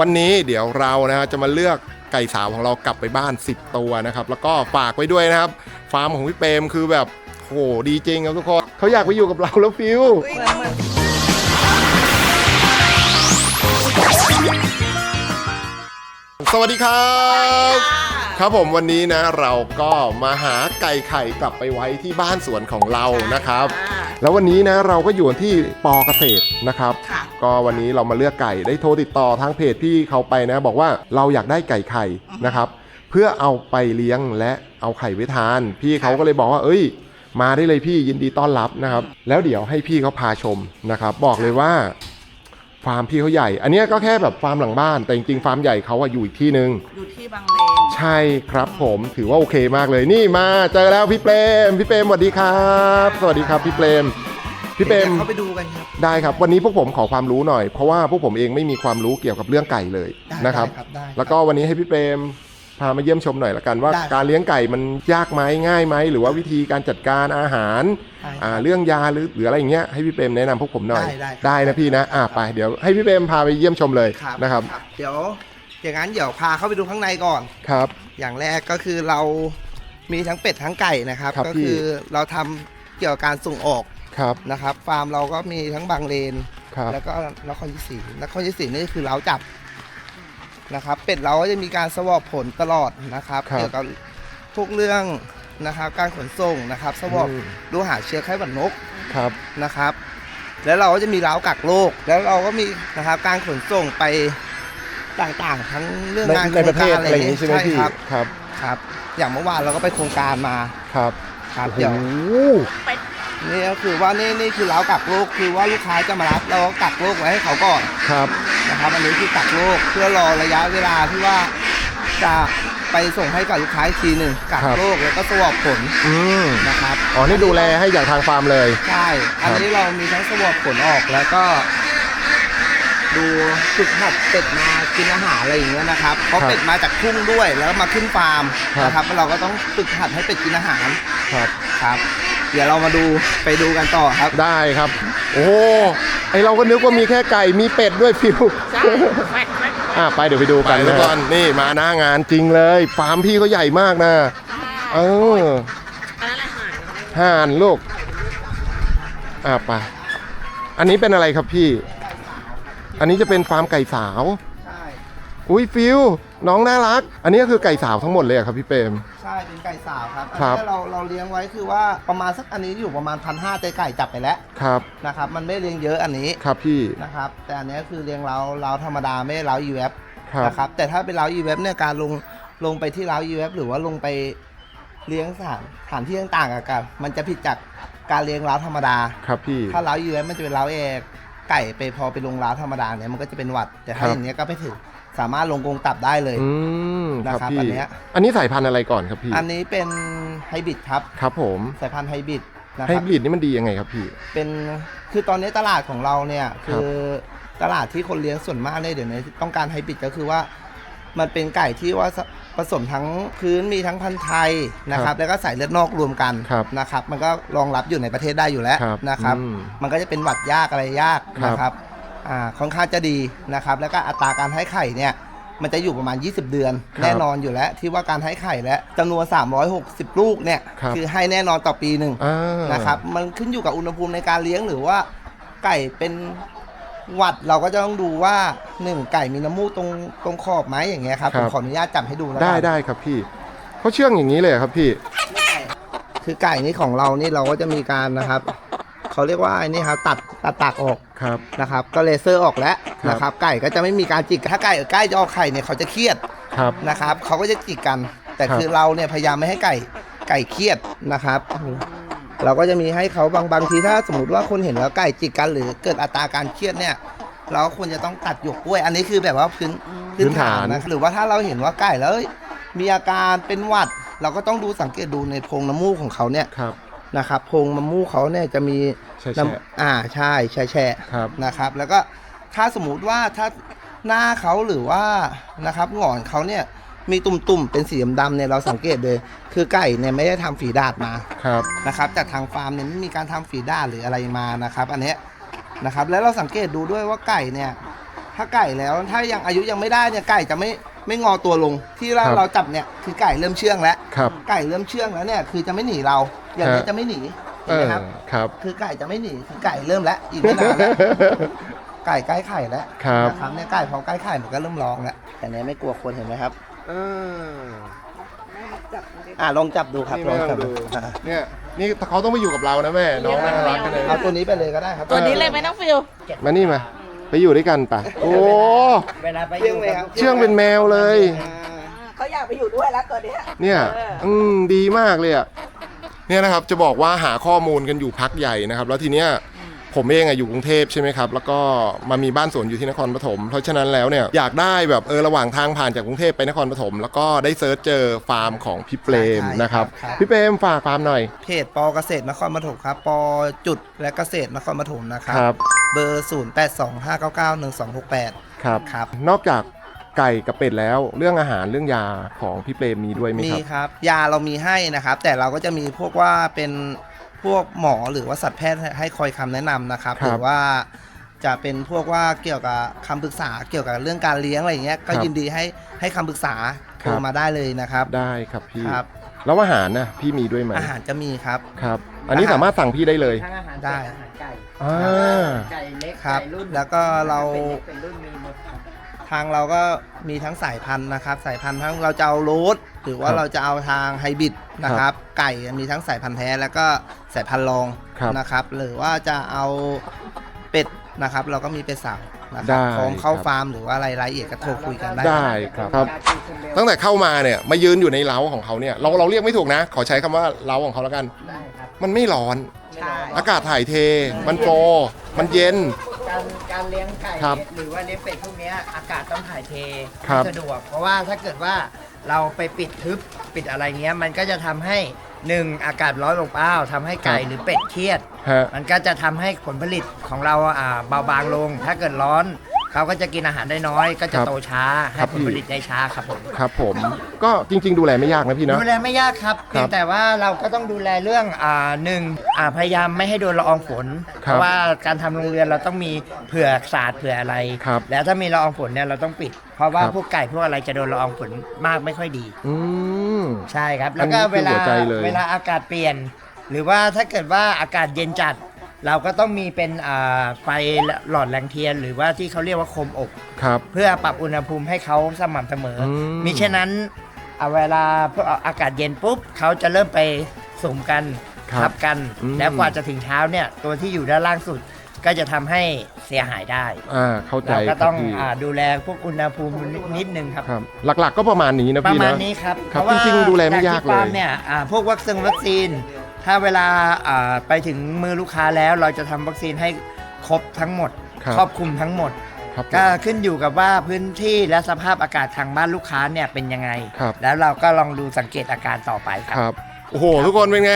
วันนี้เดี๋ยวเรานะฮะจะมาเลือกไก่สาวของเรากลับไปบ้าน 10 ตัวนะครับ แล้วก็ฝากไว้ด้วยนะครับ ฟาร์มของพี่เปรมคือแบบโหดีจริงครับทุกคนเขาอยากไปอยู่กับเราแล้วฟิว สวัสดีครับ ครับผมวันนี้นะเราก็มาหาไก่ไข่กลับไปไว้ที่บ้านสวนของเรานะครับ แล้ววันนี้นะเราก็อยู่ที่ปอเกษตรนะครับ ค่ะ ก็วันนี้เรามาเลือกไก่ได้โทรติดต่อทางเพจพี่เขาไปนะ บอกว่าเราอยากได้ไก่ไข่นะครับ เพื่อเอาไปเลี้ยงและเอาไข่ไว้ทาน พี่เขาก็เลยบอกว่า เอ้ย มาได้เลยพี่ยินดีต้อนรับนะครับ แล้วเดี๋ยวให้พี่เขาพาชมนะครับ บอกเลยว่า ฟาร์มพี่เขาใหญ่ อันเนี้ยก็แค่แบบฟาร์มหลังบ้าน แต่จริงๆฟาร์มใหญ่เขาอะอยู่อีกที่หนึ่งอยู่ที่บางเลนใช่ครับผมถือว่าโอเคมากเลยนี่มาเจอแล้วพี่เปรมพี่เปรมสวัสดีครับ สวัสดีครับพี่เปรมพี่เปรม ดี๋ยวเข้าไปดูกันครับ ได้ครับ วันนี้พวกผมขอความรู้หน่อย เพราะว่าพวกผมเองไม่มีความรู้เกี่ยวกับเรื่องไก่เลยได้นะครับ ได้ครับได้แล้วก็วันนี้ให้พี่เปรม พามาเยี่ยมชมหน่อยละกันว่า ได้การเลี้ยงไก่มันยากไหมง่ายไหมหรือว่าวิธีการจัดการอาหารใช่ครับอ่าเรื่องยาหรือหรืออะไรอย่างเงี้ยให้พี่เปรมแนะนำพวกผมหน่อยได้ได้ครับได้นะพี่นะอ่าไปเดี๋ยวให้พี่เปรมพาไปเยี่ยมชมเลยครับนะครับเดี๋ยวอย่างนั้นเดี๋ยวพาเข้าไปดูข้างในก่อน ครับ อย่างแรกก็คือเรามีทั้งเป็ดทั้งไก่นะครับ ครับก็พี่ คือเราทำเกี่ยวกับการส่งออกครับนะครับ ฟาร์มเราก็มีทั้งบางเลน ครับแล้วก็นครชัยศรีนครชัยศรีนี่คือเราจับ นะครับ เป็ดเราก็จะมีการสวอปผลตลอดนะครับครับเกี่ยวกับทุกเรื่องนะครับ การขนส่งนะครับสวอปอืม ดูหาเชื้อไข้หวัดนกครับ นะครับ แล้วเราก็จะมีร้าวกักโรคแล้วเราก็มีนะครับการขนส่งไปต่างๆ ทั้งเรื่องในงานในประเทศโคงกาอะไรอย่างงี้ใช่ไหมพี่ ครับครับ ครับ อย่างเมื่อวานเราก็ไปโครงการมาครับครับโอ้โหเดี๋ยว นี่ก็คือว่านี่นี่คือร้าวกักโรคคือว่าลูกค้าจะมารับเราก็กักโรคไว้ให้เขาก่อนครับ นะครับอันนี้คือกักโรคเพื่อรอระยะเวลาที่ว่าจะไปส่งให้กับลูกค้าอีกทีหนึ่งกักครับ โรคแล้วก็สวอปผลอืมนะครับอ๋อนี่ดูแลให้อย่างทางฟาร์มเลย ใช่อันนี้เรามีทั้งสวอปผลออกแล้วก็ ดูฝึกหัดเป็ดมากินอาหารอะไรอย่างเงี้ยนะครับเพราะครับเป็ดมาจากทุ่งด้วยแล้วมาขึ้นฟาร์มครับ นะครับเราก็ต้องฝึกหัดให้เป็ดกินอาหารครับ ครับ เดี๋ยวเรามาดูไปดูกันต่อครับ ได้ครับ โอ้โหไอเราก็นึกว่ามีแค่ไก่มีเป็ดด้วยฟิวใช่แม็กแม็กอะไปเดี๋ยวไปดูกันทุกคนนี่มาหน้างานจริงเลยฟาร์มพี่เขาใหญ่มากนะเอออันนั้นแหละหายห่านลูกอะไปอันนี้เป็นอะไรครับพี่ อันนี้จะเป็นฟาร์มไก่สาวใช่ อุ้ยฟิวน้องน่ารัก อันนี้ก็คือไก่สาวทั้งหมดเลยอะครับพี่เปรม ใช่เป็นไก่สาวครับอันครับ นี้เราเราเลี้ยงไว้คือว่าประมาณสักอันนี้อยู่ประมาณพันห้าเตไก่จับไปแล้วครับนะครับมันไม่เลี้ยงเยอะอันนี้ครับพี่นะครับแต่อันนี้คือเลี้ยงเราเราธรรมดาไม่ได้เราอีเว็บครับนะครับแต่ถ้าเป็นเล้าอีเว็บเนี่ยการลงลงไปที่เล้าอีเว็บหรือว่าลงไปเลี้ยงสถานสถานที่ต่างๆอะกันมันจะผิดจากการเลี้ยงเล้าธรรมดา ครับพี่ ถ้าเล้าอีเว็บมันจะเป็นเล้าเอกไก่ไปพอไปลงเล้าธรรมดาเนี่ยมันก็จะเป็นหวัด แต่ครัถ้าบอย่างเนี้ยก็ไม่ถึง สามารถลงกรงตับได้เลย อืมครับนะครับพี่อันเนี้ย อันนี้สายพันธุ์อะไรก่อนครับพี่อันนี้เป็นไฮบริดครับ ครับผมสายพันธุ์ไฮบริดนะไฮครับ บริดนี่มันดียังไงครับพี่ เป็นคือตอนนี้ตลาดของเราเนี่ยครับคือตลาดที่คนเลี้ยงส่วนมากเนี่ยเดี๋ยวนี้ต้องการไฮบริดก็คือว่า มันเป็นไก่ที่ว่าผสมทั้งพื้นมีทั้งพันธุ์ไทยนะครับแล้วก็สายเลือดนอกรวมกันครับนะครับ มันก็รองรับอยู่ในประเทศได้อยู่แล้วครับนะครับ อืมมันก็จะเป็นหวัดยากอะไรยากครับนะครับอ่า ค่อนข้างจะดีนะครับ แล้วก็อัตราการให้ไข่เนี่ยมันจะอยู่ประมาณ 20 เดือนครับแน่นอนอยู่แล้ว ที่ว่าการให้ไข่และจำนวน 360 ลูกเนี่ยครับอให้แน่นอนต่อปีหนึ่งอ่านะครับมันขึ้นอยู่กับอุณหภูมิในการเลี้ยงหรือว่าไก่เป็นหวัดเราก็จะต้องดูว่าหนึ่งไก่มีน้ำมูกตรงตรงขอบไหมอย่างเงี้ยครับครัผบมขออนุญาตจับให้ดูแล้วได้กันได้ครับพี่เขาเชื่องอย่างนี้เลยเหรอครับพี่ คือไก่นี่ของเรานี่เราก็จะมีการนะครับ เขาเรียกว่าไอ้นี่ครับตัดตัดตากออกครับ นะครับก็เลเซอร์ออกแล้วครับ นะครับไก่ก็จะไม่มีการจิกถ้าไก่ใกล้จะออกไข่เนี่ยเขาจะเครียดครับ นะครับเขาก็จะจิกกัน แต่ครับ คือเราเนี่ยพยายามไม่ให้ไก่ไก่เครียดนะครับ เราก็จะมีให้เขาบางบางทีถ้าสมมติว่าคนเห็นแล้วไก่จิกกันหรือเกิดอัตราการเครียดเนี่ย เราก็ควรจะต้องตัดหยวกกล้วย อันนี้คือแบบว่าพื้นพื้นฐานนะหรือว่าถ้าเราเห็นว่าไก่แล้วเอ้ยมีอาการเป็นหวัด เราก็ต้องดูสังเกตดูในโพรงน้ำมูกของเขาเนี่ย ครับ นะครับโพรงน้ำมูกเขาเนี่ยจะมีแฉะๆน้ำอ่าใช่แฉะแฉะครับ นะครับ แล้วก็ถ้าสมมุติว่าถ้าหน้าเขาหรือว่านะครับหงอนเขาเนี่ยมีตุ่มๆเป็นสีดำๆเนี่ยเราสังเกตเลย คือไก่เนี่ยไม่ได้ทำฝีดาดมา ครับ นะครับจากทางฟาร์มเนี่ยไม่มีการทำฝีดาดหรืออะไรมานะครับ อันเนี้ยนะครับ แล้วเราสังเกตดูด้วยว่าไก่เนี่ย ถ้าไก่แล้วถ้ายังอายุยังไม่ได้เนี่ยไก่จะไม่ไม่งอตัวลง ที่เราครับ เราจับเนี่ยคือไก่เริ่มเชื่องแล้วครับ ไก่เริ่มเชื่องแล้วเนี่ยคือจะไม่หนีเรา อย่างนี้ฮะจะไม่หนีเอเห็นไหมอครับ ครับ คือไก่จะไม่หนีคือไก่เริ่มแล้วอีกไม่นานแล้วไก่ใกล้ไข่แล้วครับนะครับเนี่ยไก่พอใกล้ไข่มันก็เริ่มร้องแล้วแต่เนี้ยไม่กลัวคนเห็นไหมครับเอออ่าลองจับดูครับนี่ลองแม่จับดูดูอ่าเนี่ยนี่เขาต้องมาอยู่กับเรานะแม่น้องน่ารักกันเลยเอาตัวนี้ไปเลยก็ได้ครับ ตัวนี้เลยไหมน้องฟิลมานี่มา ไปอยู่ด้วยกันปะโอ้ เวลาไปอยู่กับเชื่องเป็นแมวเลย เขาอยากไปอยู่ด้วยแล้วตัวเนี้ยเนี่ยเอออืมดีมากเลยอะ เนี่ยนะครับจะบอกว่าหาข้อมูลกันอยู่พักใหญ่นะครับ แล้วทีเนี้ยผมเองอะอยู่กรุงเทพใช่ไหมครับ แล้วก็มามีบ้านสวนอยู่ที่นครปฐม เพราะฉะนั้นแล้วเนี่ยอยากได้แบบเออระหว่างทางผ่านจากกรุงเทพไปนครปฐม แล้วก็ได้เซิร์ชเจอฟาร์มของพี่เปรมนะครับพี่เปรมฝากฟาร์มหน่อยเพจปอเกษตรนครปฐมครับปอจุดและเกษตรนครปฐมนะครับครับเบอร์ 0 8 2 5 9 9 1 2 6 8 ครับ ครับ นอกจาก ไก่กับเป็ดแล้ว เรื่องอาหารเรื่องยาของพี่เปรมมีด้วยไหมมีครับ ครับ ยาเรามีให้นะครับ แต่เราก็จะมีพวกว่าเป็นพวกหมอหรือว่าสัตวแพทย์ให้ให้คอยคำแนะนำนะครับครับหรือว่าจะเป็นพวกว่าเกี่ยวกับคำปรึกษาเกี่ยวกับเรื่องการเลี้ยงอะไรอย่างเงี้ยก็ครับยินดีให้ให้คำปรึกษาครับโทรมาได้เลยนะครับได้ครับพี่ ครับ แล้วอาหารนะพี่มีด้วยไหมอาหารจะมีครับ ครับ อันนี้สามารถสั่งพี่ได้เลย ทั้งอาหารได้เป็อาหารไก่อ่าไก่เล็กครับ ไก่รุ่นแล้วก็เราเป็นเล็กเป็นรุ่นมีหมดครับ ทางเราก็มีทั้งสายพันธุ์นะครับ สายพันธุ์ทั้งเราจะเอาโรสหรือว่าครับเราจะเอาทางไฮบริดนะครับ ไก่มีทั้งสายพันธุ์แท้แล้วก็สายพันธุ์รองครับนะครับ หรือว่าจะเอาเป็ดนะครับ เราก็มีเป็ดสาวนะคได้รับพร้อมเข้าครับ ฟาร์มหรือว่าอะไรรายละเอียดก็โทรคุยกันได้ ได้ครับครับการกินคนเร็วตั้งแต่เข้ามาเนี่ยมายืนอยู่ในเล้าของเขาเนี่ยเราเราเรียกไม่ถูกนะ ขอใช้คำว่าเล้าของเขาแล้วกันได้ครับมันไม่ร้อน ใช่ อากาศถ่ายเท มันโปรมันเย็น การการเลี้ยงไก่ครับหรือว่าเลี้ยงเป็ดพวกเนี้ยอากาศต้องถ่ายเทครับ สะดวก เพราะว่าถ้าเกิดว่าเราไปปิดทึบปิดอะไรเงี้ย มันก็จะทำให้หนึ่งอากาศร้อนลงเป้าทำให้ไก่หรือเป็ดเครียด ฮะ มันก็จะทำให้ผลผลิตของเราอ่าเบาบางลง ถ้าเกิดร้อน เขาก็จะกินอาหารได้น้อย ก็จะครับโตช้าครัให้บผลผลิตได้ช้าครับผมครับผมก็จริง ๆ ดูแลไม่ยากนะพี่เนาะ ดูแลไม่ยากครับครับเพียงแต่ว่าเราก็ต้องดูแลเรื่องอ่าหนึ่งอ่าพยายามไม่ให้โดนละอองฝน ครับเพราะว่าการทำโรงเรือนเราต้องมีเผื่อศาสตร์เผื่ออะไร ครับแล้วถ้ามีละอองฝนเนี่ยเราต้องปิด เพราะว่าครับ พวกไก่พวกอะไรจะโดนละอองฝนมากไม่ค่อยดี อืม ใช่ครับอัแล้วนนี้ก็คือเวลาหัวใจเลยเวลาอากาศเปลี่ยน หรือว่าถ้าเกิดว่าอากาศเย็นจัด เราก็ต้องมีเป็นอ่าไฟหลอดแรงเทียน หรือว่าที่เขาเรียกว่าโคมอบ ครับ เพื่อปรับอุณหภูมิให้เขาสม่ำเสมออม มิฉะนั้นเอาเวลาพวกอากาศเย็นปุ๊บเขาจะเริ่มไปสุ่มกันครับทับกัน อืม แล้วกว่าจะถึงเช้าเนี่ยตัวที่อยู่ด้านล่างสุดก็จะทำให้เสียหายได้ อ่าเข้าใจเราก็คต้รัอบงพี่อาดูแลพวกอุณหภูมินิดนึงครับ ครับ หลักๆก็ประมาณนี้นะประพี่มานะณนี้ครับครับเพาะว่าจริงๆดูแลไม่ยากจที่ฟร์มเลยเนี่ยอ่าพวกวัคซีนวัคซีน ถ้าเวลาอ่าไปถึงมือลูกค้าแล้วเราจะทำวัคซีนให้ครบทั้งหมดครับครอบคลุมทั้งหมด ครับผมก็ขึ้นอยู่กับว่าพื้นที่และสภาพอากาศทางบ้านลูกค้าเนี่ยเป็นยังไง ครับ แล้วเราก็ลองดูสังเกตอาการต่อไปครับครับโอ้โห ทุกคนเป็นไง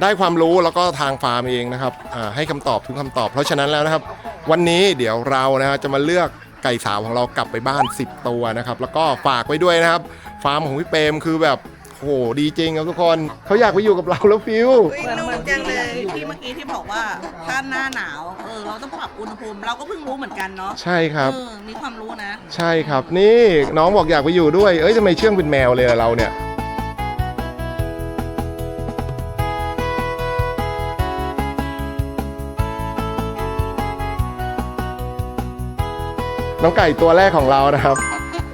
ได้ความรู้แล้วก็ทางฟาร์มเองนะครับอ่าให้คำตอบทุกคำตอบ เพราะฉะนั้นแล้วนะครับ วันนี้เดี๋ยวเรานะฮะจะมาเลือกไก่สาวของเรากลับไปบ้าน 10 ตัวนะครับ แล้วก็ฝากไว้ด้วยนะครับ ฟาร์มของพี่เปรมคือแบบ โหดีจริงครับทุกคนเขาอยากไปอยู่กับเราแล้วฟิวเฮ้ยนุ่มจังเลยที่เมื่อกี้ที่บอกว่าถ้าหน้าหนาวเออเราต้องปรับอุณหภูมิเราก็เพิ่งรู้เหมือนกันเนาะใช่ครับ เออมีความรู้นะ ใช่ครับ นี่น้องบอกอยากไปอยู่ด้วย เอ้ยทำไมเชื่องเป็นแมวเลยอะเราเนี่ย น้องไก่ตัวแรกของเรานะครับ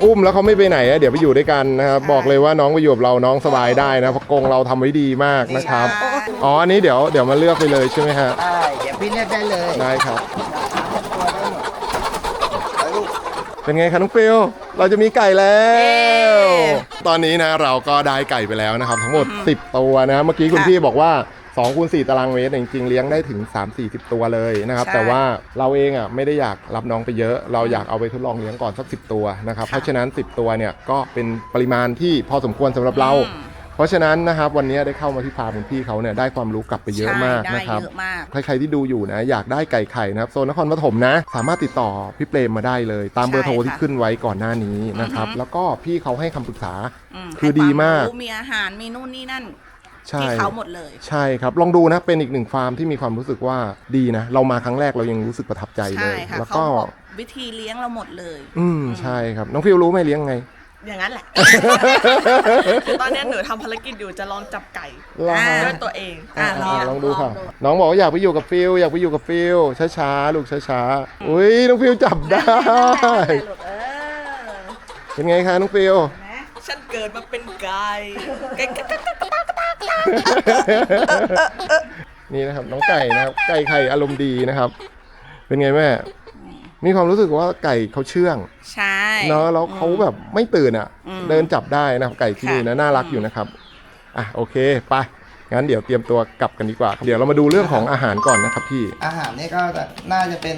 อุ้มแล้วเขาไม่ไปไหนอะเดี๋ยวไปอยู่ด้วยกันนะครับบอกเลยว่าน้องไปอยู่กับเราน้องสบายได้นะเพราะกรงเราทำไว้ดีมากนะครับอ๋ออันนี้เดี๋ยวเดี๋ยวมาเลือกไปเลยใช่ไหมฮะได้เดี๋ยวพี่เลือกได้เลยได้ครับตัวได้หมดเป็นไงครับน้องฟิลเราจะมีไก่แล้วเย้ตอนนี้นะเราก็ได้ไก่ไปแล้วนะครับ ทั้งหมด 10 ตัวนะเมื่อกี้คุณค่ะพี่บอกว่า 2คูณ4ตารางเมตรเนี่ยจริงๆเลี้ยงได้ถึง 3 4 0 ตัวเลยนะครับ ใช่แต่ว่าเราเองอะไม่ได้อยากรับน้องไปเยอะ เราอยากเอาไปทดลองเลี้ยงก่อนสัก 10 ตัวนะครับค่ะเพราะฉะนั้น 10 ตัวเนี่ยก็เป็นปริมาณที่พอสมควรสำหรับเรา อืม เพราะฉะนั้นนะครับวันนี้ได้เข้ามาที่ฟาร์มคุณพี่เขาเนี่ยได้ความรู้กลับไปเยอะมากใช่ได้นะครับ เยอะมาก ใครๆที่ดูอยู่นะอยากได้ไก่ไข่นะครับโซนนครปฐมนะ สามารถติดต่อพี่เปรมมาได้เลย ตามเบอร์โทรใช่ค่ะที่ขึ้นไว้ก่อนหน้านี้นะครับ อือฮึ แล้วก็พี่เขาให้คำปรึกษา มคือดีมากให้ควรู้มีอาหารมีนู่นนี่นั่นใช่ ที่เขาหมดเลย ใช่ครับ ลองดูนะเป็นอีกหนึ่งฟาร์มที่มีความรู้สึกว่าดีนะ เรามาครั้งแรกเรายังรู้สึกประทับใจเลใช่ยค่ะแล้วเขาก็บอกวิธีเลี้ยงเราหมดเลย อืมใช่ครับ น้องฟิวรู้ไหมเลี้ยงไงอย่างนั้นแหละ ตอนเนี้ยหนูทำภารกิจอยู่จะลองจับไก่ลองด้วยตัวเองอะลองลองดูค่ะลองดูน้องบอกว่าอยากไปอยู่กับฟิลอยากไปอยู่กับฟิลช้าๆลูกช้าๆ อุ้ยน้องฟิลจับได้เออเป็นไงคะน้องฟิลฉันเกิดมาเป็นไก่ไก่ไก่ไก่ นี่นะครับ น้องไก่นะครับ ไก่ไข่อารมณ์ดีนะครับ เป็นไงแม่ มีความรู้สึกว่าไก่เขาเชื่องใช่ เนาะแล้วเขาแบบไม่ตื่นอะ อืม เดินจับได้นะครับไก่ที่นี่นะน่ารักอยู่นะครับอะโอเคไปงั้นเดี๋ยวเตรียมตัวกลับกันดีกว่าเดี๋ยวเรามาดูเรื่องของอาหารก่อนนะครับพี่ อาหารเนี่ยก็จะน่าจะเป็น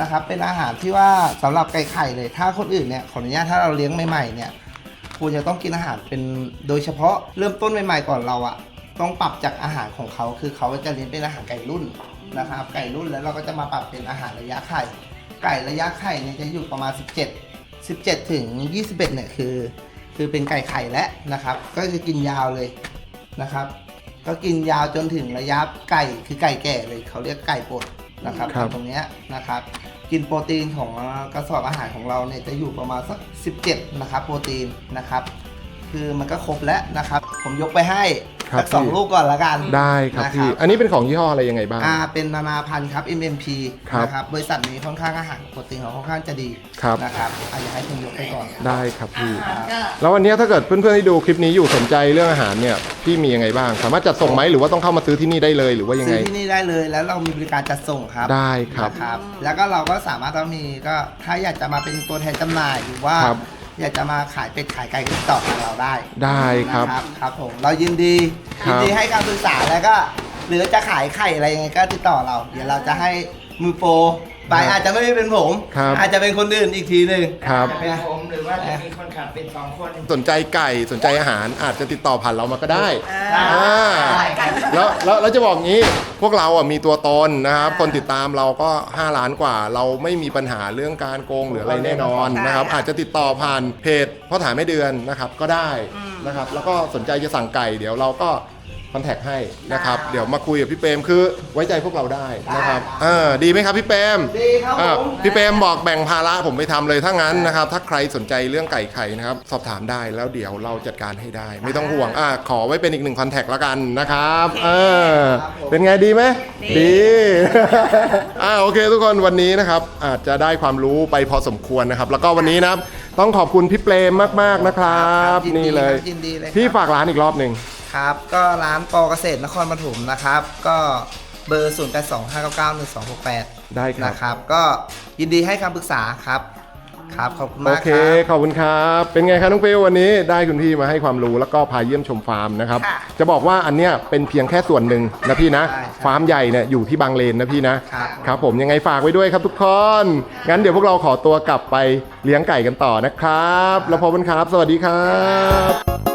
นะครับเป็นอาหารที่ว่าสำหรับไก่ไข่เลย ถ้าคนอื่นเนี่ยขออนุญาตถ้าเราเลี้ยงใหม่ๆเนี่ย ควรจะต้องกินอาหารเป็นโดยเฉพาะเริ่มต้นใหม่ๆก่อนเราอะต้องปรับจากอาหารของเขา คือเขาจะเลี้ยงเป็นอาหารไก่รุ่นนะครับ ไก่รุ่นแล้วเราก็จะมาปรับเป็นอาหารระยะไข่ ไก่ระยะไข่เนี่ยจะอยู่ประมาณ 17 17 ถึง 21เนี่ยคือ คือเป็นไก่ไข่แล้วนะครับ ก็จะกินยาวเลยนะครับ ก็กินยาวจนถึงระยะไก่คือไก่แก่เลยเขาเรียกไก่ปดนะครับครับ ตรงเนี้ยนะครับ กินโปรตีนของกระสอบอาหารของเราเนี่ยจะอยู่ประมาณสัก 17 นะครับโปรตีนนะครับ คือมันก็ครบแล้วนะครับ ผมยกไปให้ ครับสักสองพี่ ลูกก่อนละกันได้ครับนะพี่ อันนี้เป็นของยี่ห้ออะไรยังไงบ้าง อ่าเป็นนานาพันธุ์ครับ MMP ครับนะครับบริษัทนี้ค่อนข้างอาหารโปรตีนของค่อนข้างจะดีครับ นะครับอาอยากให้คุณยกไปก่อน ได้ครับพี่ก็แล้ววันนี้ถ้าเกิดเพื่อนๆที่ดูคลิปนี้อยู่สนใจเรื่องอาหารเนี่ยพี่มียังไงบ้าง สามารถจัดส่งไหมหรือว่าต้องเข้ามาซื้อที่นี่ได้เลยหรือว่ายังซื้ไง อที่นี่ได้เลยแล้วเรามีบริการจัดส่งครับได้ครับนะครับ แล้วก็เราก็สามารถต้องมีก็ถ้าอยากจะมาเป็นตัวแทนจำหน่ายหรือว่าครับ อยากจะมาขายเป็ดขายไก่ก็ติดต่อกับเราได้ได้ครับ นะครับครับผมเรายินดีครัยิบนดีให้การปรึกษาแล้วก็ หรือจะขายไข่อะไรยังไงก็ติดต่อเรา เดี๋ยวเราจะให้มือโปร ไปอาจจะไม่ได้เป็นผม ครับ อาจจะเป็นคนอื่นอีกทีหนึ่ง ครับ จะเป็นผมหรือว่าจะมีคนขับเป็นสองคนสนใจไก่สนใจอาหารอาจจะติดต่อผ่านเรามาก็ได้ได้อ่า แล้วแล้วแล้วจะบอกงี้พวกเราอะมีตัวตนนะครับคนติดตามเราก็ 5 ล้านกว่า เราไม่มีปัญหาเรื่องการโกงหรืออะไรแน่นอนนะครับ อาจจะติดต่อผ่านเพจพ่อถามไม่เดือนนะครับก็ได้นะครับ แล้วก็สนใจจะสั่งไก่ เดี๋ยวเราก็ คอนแทคให้นะครับเดี๋ยวมาคุยกับพี่เปรมคือไว้ใจพวกเราได้นะครับเออดีไหมครับพี่เปรม ดีครับอะผมพี่เปรมบอกแบ่งภาระผมไปทำเลยถ้างั้นนะครับ ถ้าใครสนใจเรื่องไก่ไข่นะครับ สอบถามได้แล้วเดี๋ยวเราจัดการให้ได้ ไม่ต้องห่วงอะขอไว้เป็นอีกหนึ่งคอนแทคแล้วกันนะครับเออเป็นไงดีไหมดี อ่าโอเคทุกคนวันนี้นะครับ อาจจะได้ความรู้ไปพอสมควรนะครับ แล้วก็วันนี้นะครับต้องขอบคุณพี่เปรมมากๆนะครับ ยิดีนี่เลย ครับยินดีเลยครับ พี่ฝากร้านอีกรอบหนึ่ง ครับ ก็ร้านปอเกษตรนครปฐมนะครับ ก็เบอร์ 0 8 2 5 9 9 1 2 6 8 ได้ครับ นะครับ ก็ยินดีให้คำปรึกษาครับ ครับขอบคุณโอมากเค ครับ ขอบคุณครับ เป็นไงครับน้องฟิววันนี้ได้คุณพี่มาให้ความรู้แล้วก็พาเยี่ยมชมฟาร์มนะครับ ค่ะจะบอกว่าอันเนี้ยเป็นเพียงแค่ส่วนหนึ่งนะพี่นะ ใช่ครับ ฟาร์มใหญ่เนี่ยอยู่ที่บางเลนนะพี่นะ ครับ ครับผมยังไงฝากไว้ด้วยครับทุกคน งั้นเดี๋ยวพวกเราขอตัวกลับไปเลี้ยงไก่กันต่อนะครับ แล้วพบกันครับ สวัสดีครับ